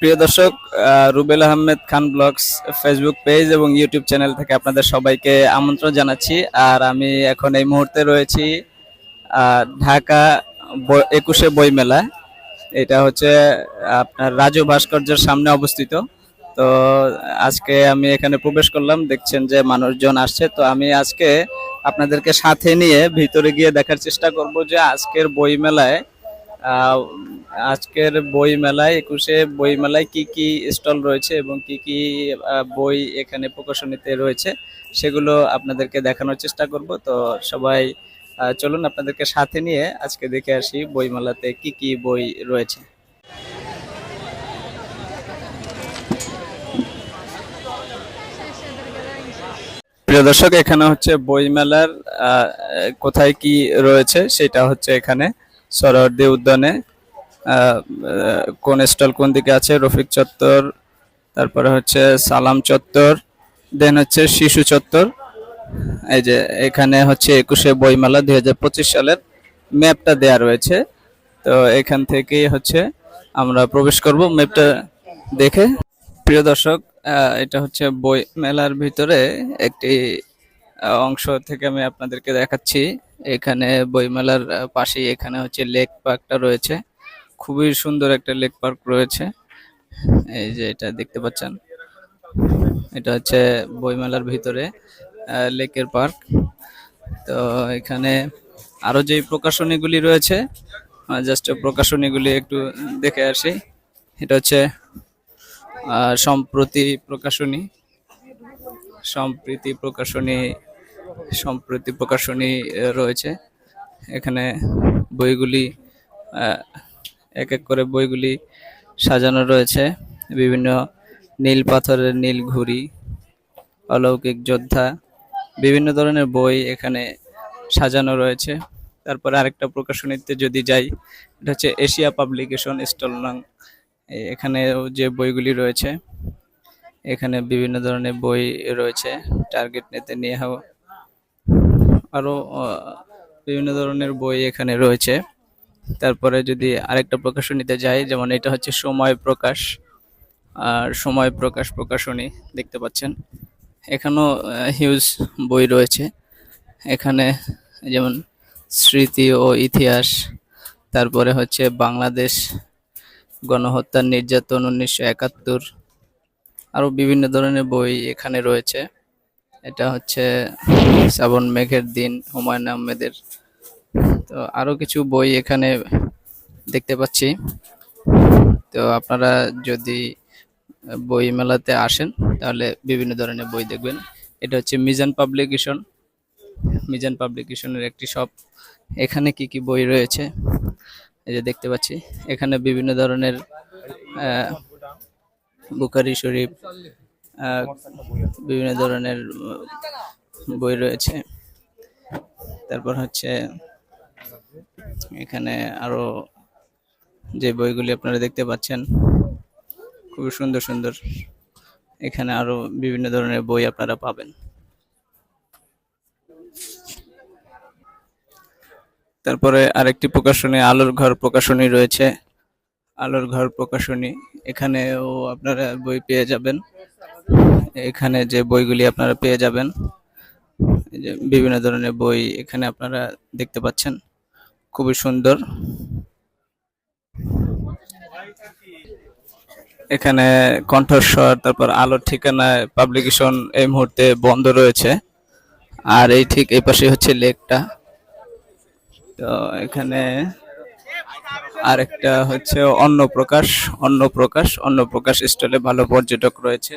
প্রিয় দর্শক Rubel Ahmed Khan blogs Facebook page এবং ইউটিউব চ্যানেল থেকে আপনাদের সবাইকে আমন্ত্রণ জানাচ্ছি। আর আমি এখন এই মুহূর্তে রয়েছি ঢাকা একুশে বইমেলা। এটা হচ্ছে আপনার রাজু ভাস্কর্যের সামনে অবস্থিত। তো আজকে আমি এখানে প্রবেশ করলাম, দেখছেন যে মানুষজন আসছে। তো আমি আজকে আপনাদেরকে সাথে নিয়ে ভিতরে গিয়ে দেখার চেষ্টা করব যে আজকের বইমেলায় আজকের বই মেলায় একুশে বই মেলায় কি কি স্টল রয়েছে এবং কি কি বই এখানে প্রকাশনীতে রয়েছে, সেগুলো আপনাদেরকে দেখানোর চেষ্টা করব। তো সবাই চলুন আপনাদেরকে সাথে নিয়ে আজকে দেখে আসি বই মেলাতে কি কি বই রয়েছে। প্রিয় দর্শক, এখানে হচ্ছে বইমেলার কোথায় কি রয়েছে সেটা হচ্ছে এখানে সরোয়ার্দী উদ্যানে। কোন স্টল কোন দিকে আছে? রফিক চত্বর, তারপরে হচ্ছে সালাম চত্বর দেন হচ্ছে শিশু চত্বর। এই যে এখানে হচ্ছে একুশে বইমেলা দুই হাজার পঁচিশ সালের ম্যাপটা দেয়া রয়েছে। তো এখান থেকেই হচ্ছে আমরা প্রবেশ করব ম্যাপটা দেখে। প্রিয় দর্শক এটা হচ্ছে বই মেলার ভিতরে একটি অংশ থেকে আমি আপনাদেরকে দেখাচ্ছি। এখানে বইমেলার পাশেই এখানে হচ্ছে লেক পার্কটা রয়েছে। খুবই সুন্দর একটা লেক পার্ক রয়েছে। এই যে এটা দেখতে পাচ্ছেন। এটা হচ্ছে বইমেলার ভিতরে লেকের পার্ক। তো এখানে আরও যে প্রকাশনীগুলি রয়েছে জাস্ট প্রকাশনীগুলি একটু দেখে আসি। এটা হচ্ছে সম্প্রতি প্রকাশনী। সম্প্রীতি প্রকাশনী, সম্প্রতি প্রকাশনী রয়েছে। এখানে বইগুলি এক এক করে বইগুলি সাজানো রয়েছে। বিভিন্ন নীল পাথরের নীল ঘুড়ি অলৌকিক যোদ্ধা বিভিন্ন ধরনের বই এখানে সাজানো রয়েছে। তারপরে আরেকটা প্রকাশনীতে যদি যাই এটা হচ্ছে এশিয়া পাবলিকেশন স্টল নং এ- এখানেও যে বইগুলি রয়েছে এখানে বিভিন্ন ধরনের বই রয়েছে টার্গেট নিতে নিয়ে হাও আরও আহ, বিভিন্ন ধরনের বই এখানে রয়েছে। তারপরে যদি আরেকটা প্রকাশনীতে যাই, যেমন এটা হচ্ছে সময় প্রকাশ, আর সময় প্রকাশ প্রকাশনী দেখতে পাচ্ছেন। এখানেও হিউজ বই রয়েছে। এখানে যেমন স্মৃতি ও ইতিহাস, তারপরে হচ্ছে বাংলাদেশ গণহত্যার নির্যাতন উনিশশো একাত্তর, আরও বিভিন্ন ধরনের বই এখানে রয়েছে। এটা হচ্ছে শ্রাবণ মেঘের দিন, হুমায়ুন আহমেদের তো আরও কিছু বই এখানে দেখতে পাচ্ছি। তো আপনারা যদি বই মেলাতে আসেন, তাহলে বিভিন্ন ধরনের বই দেখবেন। এটা হচ্ছে মিজান পাবলিকেশন। মিজান পাবলিকেশনের একটি শপ। এখানে কি কি বই রয়েছে? এই যে দেখতে পাচ্ছি। এখানে বিভিন্ন ধরনের বুখারি শরীফ বিভিন্ন ধরনের বই রয়েছে। তারপর হচ্ছে এখানে আরও যে বইগুলি আপনারা দেখতে পাচ্ছেন, খুবই সুন্দর সুন্দর। এখানে আরও বিভিন্ন ধরনের বই আপনারা পাবেন। তারপরে আরেকটি প্রকাশনী, আলোর ঘর প্রকাশনী রয়েছে। আলোর ঘর প্রকাশনী, এখানেও আপনারা বই পেয়ে যাবেন। এখানে যে বইগুলি আপনারা পেয়ে যাবেন বিভিন্ন ধরনের বই এখানে আপনারা দেখতে পাচ্ছেন। খুবই সুন্দর। এখানে কণ্ঠস্বর, তারপর আলোর ঠিকানা পাবলিকেশন এই মুহূর্তে বন্ধ রয়েছে। আর এই ঠিক এই পাশে হচ্ছে লেকটা। তো এখানে আরেকটা হচ্ছে অন্য প্রকাশ অন্য প্রকাশ অন্য প্রকাশ স্টলে ভালো পর্যটক রয়েছে।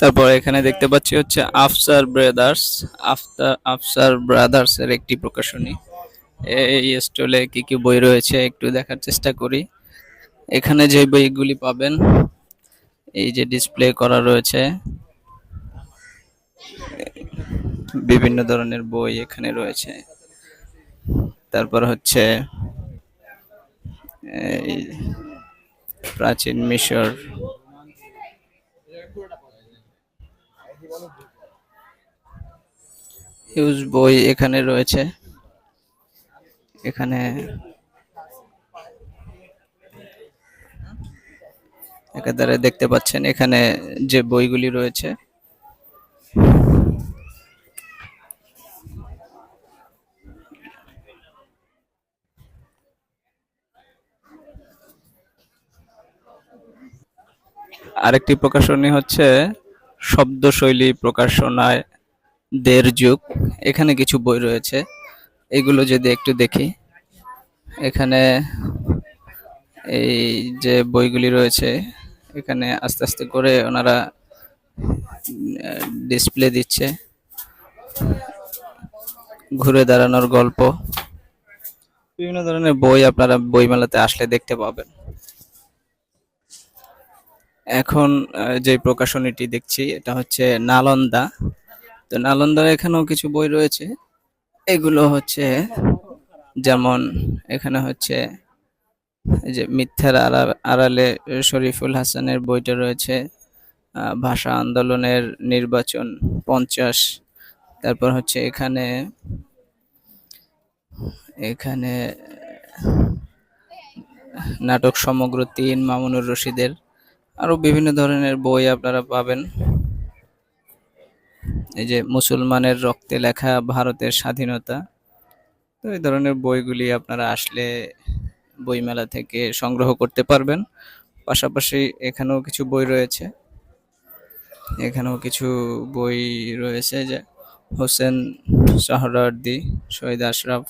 তারপর এখানে দেখতে পাচ্ছি হচ্ছে আফসার ব্রাদার্স, আফতার, আফসার ব্রাদার্স এর একটি প্রকাশনী। এই স্টলে কি কি বই রয়েছে একটু দেখার চেষ্টা করি। এখানে যে বইগুলি পাবেন, এই যে ডিসপ্লে করা রয়েছে। বিভিন্ন ধরনের বই এখানে রয়েছে। তারপর হচ্ছে প্রাচীন মিশর হিউজ বই এখানে রয়েছে। এখানে একাধারে দেখতে পাচ্ছেন এখানে যে বইগুলি রয়েছে। আরেকটি প্রকাশনী হচ্ছে শব্দশৈলী প্রকাশনায় দের যুগ। এখানে কিছু বই রয়েছে। এগুলো যদি একটু দেখি। এখানে এই যে বইগুলি রয়েছে, এখানে আস্তে আস্তে করে ওনারা ডিসপ্লে দিচ্ছে। ঘুরে দাঁড়ানোর গল্প। বিভিন্ন ধরনের বই আপনারা বইমেলাতে আসলে দেখতে পাবেন। এখন যে প্রকাশনীটি দেখছি, এটা হচ্ছে নালন্দা। তো নালন্দার এখানেও কিছু বই রয়েছে। এগুলো হচ্ছে যেমন এখানে হচ্ছে যে মিথ্যার আড়া- আড়ালে শরীফুল হাসানের বইটা রয়েছে ভাষা আন্দোলনের নির্বাচন পঞ্চাশ। তারপর হচ্ছে এখানে এখানে নাটক সমগ্র তিন মামুনুর রশিদের। আরও বিভিন্ন ধরনের বই আপনারা পাবেন। এই যে মুসলমানের রক্তে লেখা ভারতের স্বাধীনতা, তো এই ধরনের বইগুলি আপনারা আসলে বইমেলা থেকে সংগ্রহ করতে পারবেন। পাশাপাশি এখানেও কিছু বই রয়েছে। এখানেও কিছু বই রয়েছে যে হোসেন সাহরার্দি শহীদ আশরাফ,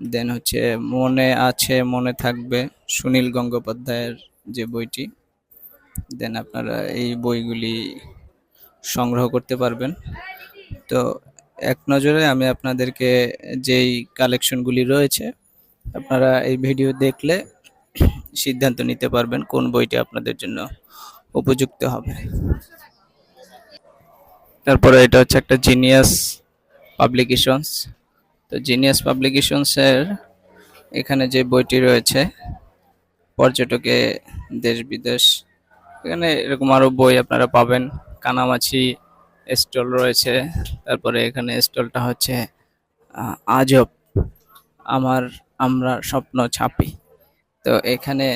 দেন হচ্ছে মনে আছে, মনে থাকবে, সুনীল গঙ্গোপাধ্যায়ের যে বইটি, দেন আপনারা এই বইগুলি সংগ্রহ করতে পারবেন। তো এক নজরে আমি আপনাদেরকে যেই কালেকশনগুলি রয়েছে, আপনারা এই ভিডিও দেখলে সিদ্ধান্ত নিতে পারবেন কোন বইটি আপনাদের জন্য উপযুক্ত হবে। তারপরে এটা হচ্ছে একটা জিনিয়াস পাবলিকেশনস তো জিনিয়াস পাবলিকেশনসের এখানে যে বইটি রয়েছে, পর্যটকে দেশ বিদেশ এখানে এরকম আরও বই আপনারা পাবেন। কানামাছি স্টল রয়েছে। তারপরে এখানে স্টলটা হচ্ছে আজব। আমার, আমরা স্বপ্ন ছাপি। তো এখানে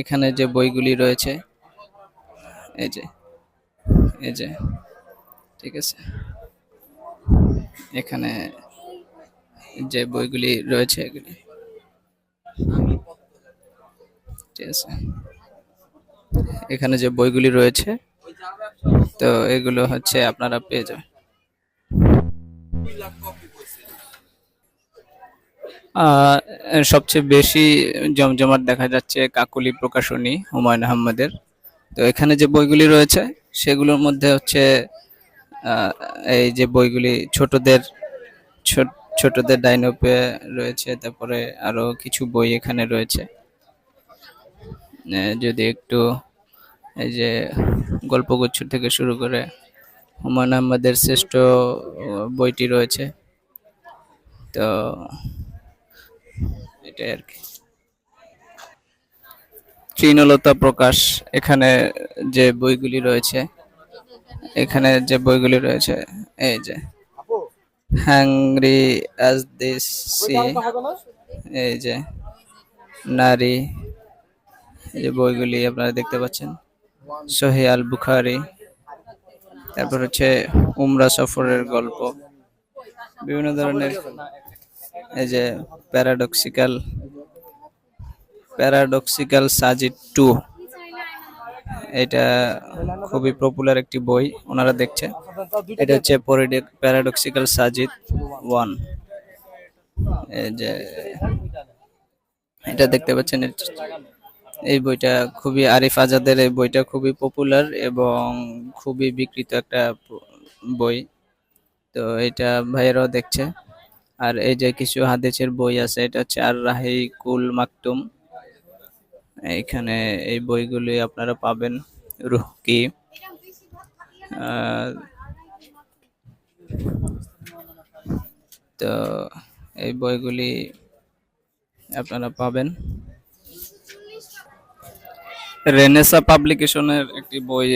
এখানে যে বইগুলি রয়েছে, এই যে এই যে, ঠিক আছে। এখানে যে বইগুলি রয়েছে এগুলি। ঠিক আছে। এখানে যে বইগুলি রয়েছে তো এগুলো হচ্ছে আপনারা পেয়ে যাবেন। সবচেয়ে বেশি জমজমাট দেখা যাচ্ছে কাকলি প্রকাশনী হুমায়ুন আহমেদের। তো এখানে যে বইগুলি রয়েছে, সেগুলোর মধ্যে হচ্ছে এই যে বইগুলি ছোটদের, ছোট, ছোটদের ডাইনোপে রয়েছে, তারপরে আরও কিছু বই এখানে রয়েছে। যদি একটু, এই যে গল্পগুচ্ছ থেকে শুরু করে হুমায়ুন আহমেদের শ্রেষ্ঠ বইটি রয়েছে। তো এটাই আর কি। তৃণলতা প্রকাশ এখানে যে বইগুলি রয়েছে, এখানে যে বইগুলি রয়েছে, এই যে হ্যাংরি অ্যাজ দিস সি এই যে নারী, এই যে বইগুলি আপনারা দেখতে পাচ্ছেন। সহি আল বুখারি তারপর হচ্ছে উমরা সফরের গল্প। বিভিন্ন ধরনের এই যে প্যারাডক্সিক্যাল প্যারাডক্সিক্যাল সাজিদ টু, এটা খুবই পপুলার একটি বই, ওনারা দেখছে। এটা হচ্ছে প্যারাডক্সিক্যাল সাজিদ ওয়ান। এই যে এটা দেখতে পাচ্ছেন এই বইটা খুবই আরিফ আজাদের এই বইটা খুবই পপুলার এবং খুবই বিকৃত একটা বই। তো এটা ভাইয়েরাও দেখছে। আর এই যে কিছু হাদিসের বই আছে, এটা হচ্ছে আর রাহি কুল মাকতুম। এইখানে এই বইগুলি আপনারা পাবেন, রুহ কি। তো এই বইগুলি আপনারা পাবেন। রেনেসা পাবলিকেশনের একটি বই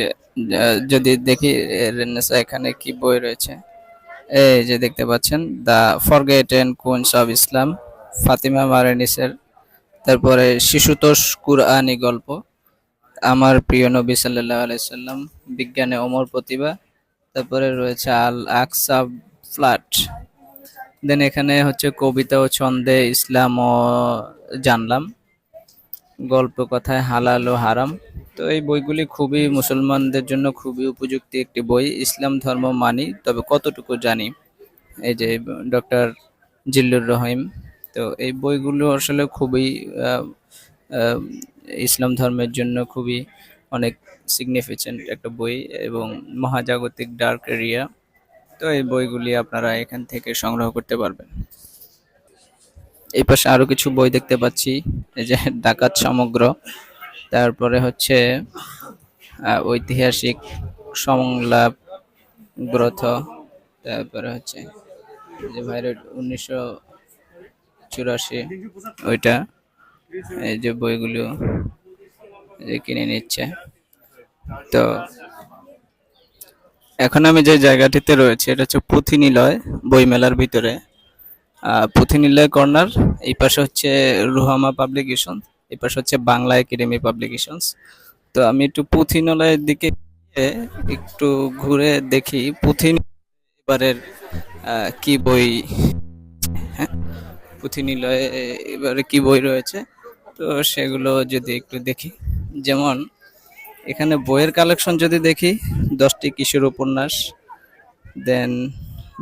যদি দেখি রেনেসা এখানে কি বই রয়েছে? এই যে দেখতে পাচ্ছেন the the forgotten queens of Islam Fatima মারেনিসের তারপরে শিশুতোষ কুরআনি গল্প, আমার প্রিয় নবী সাল্লাহ আলাইসাল্লাম বিজ্ঞানে অমর প্রতিভা, তারপরে রয়েছে আল আকসা ফ্ল্যাট দেন এখানে হচ্ছে কবিতা ও ছন্দে ইসলাম ও জানলাম। গল্প কথায় হালাল ও হারাম। তো এই বইগুলি খুবই মুসলমানদের জন্য খুবই উপযুক্ত একটি বই। ইসলাম ধর্ম মানি, তবে কতটুকু জানি? এই যে ডক্টর জিল্লুর রহিম, তো এই বইগুলো আসলে খুবই ইসলাম ধর্মের জন্য খুবই অনেক সিগনিফিকেন্ট একটা বই এবং মহাজাগতিক ডার্ক এরিয়া। তো এই বইগুলি আপনারা এখান থেকে সংগ্রহ করতে পারবেন। এই পাশে আরও কিছু বই দেখতে পাচ্ছি। এই যে ডাকাত সমগ্র। তারপরে হচ্ছে ঐতিহাসিক সংলাপ গ্রন্থ। তারপরে হচ্ছে যে ভাইরেট উনিশশো চুরাশি, ওইটা, এই যে বইগুলো কিনে নিচ্ছে। তো, এখন আমি যে জায়গাটিতে রয়েছে, এটা হচ্ছে পুঁথিনিলয় বইমেলার ভিতরে। পুঁথিনিলয় কর্নার, এই পাশে হচ্ছে রুহামা পাবলিকেশন, এই পাশে হচ্ছে বাংলা একাডেমি পাবলিকেশনস। তো আমি একটু পুঁথিনিলয়ের দিকে একটু ঘুরে দেখি পুথিন এবারের কি বই হ্যাঁ পুঁথিনিলয়ে এবারে কি বই রয়েছে, তো সেগুলো যদি একটু দেখি। যেমন, এখানে বইয়ের কালেকশন যদি দেখি, দশটি কিশোর উপন্যাস, দেন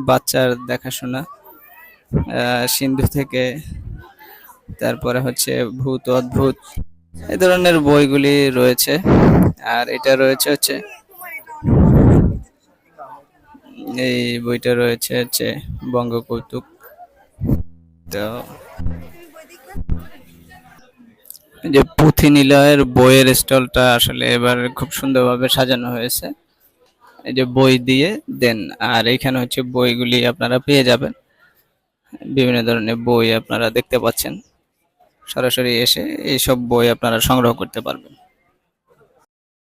বাচ্চার দেখাশোনা সিন্ধু থেকে, তারপরে হচ্ছে ভূত, অদ্ভুত, এই ধরনের বইগুলি রয়েছে। আর এটা রয়েছে হচ্ছে, এই বইটা রয়েছে হচ্ছে বঙ্গকৌতুক। তো, এই যে পুঁথি নিলয়ের বইয়ের স্টলটা আসলে এবার খুব সুন্দরভাবে সাজানো হয়েছে। এই যে বই দিয়ে দেন, আর এখানে হচ্ছে বইগুলি আপনারা পেয়ে যাবেন। বিভিন্ন ধরনের বই আপনারা দেখতে পাচ্ছেন। সরাসরি এসে এইসব বই আপনারা সংগ্রহ করতে পারবেন।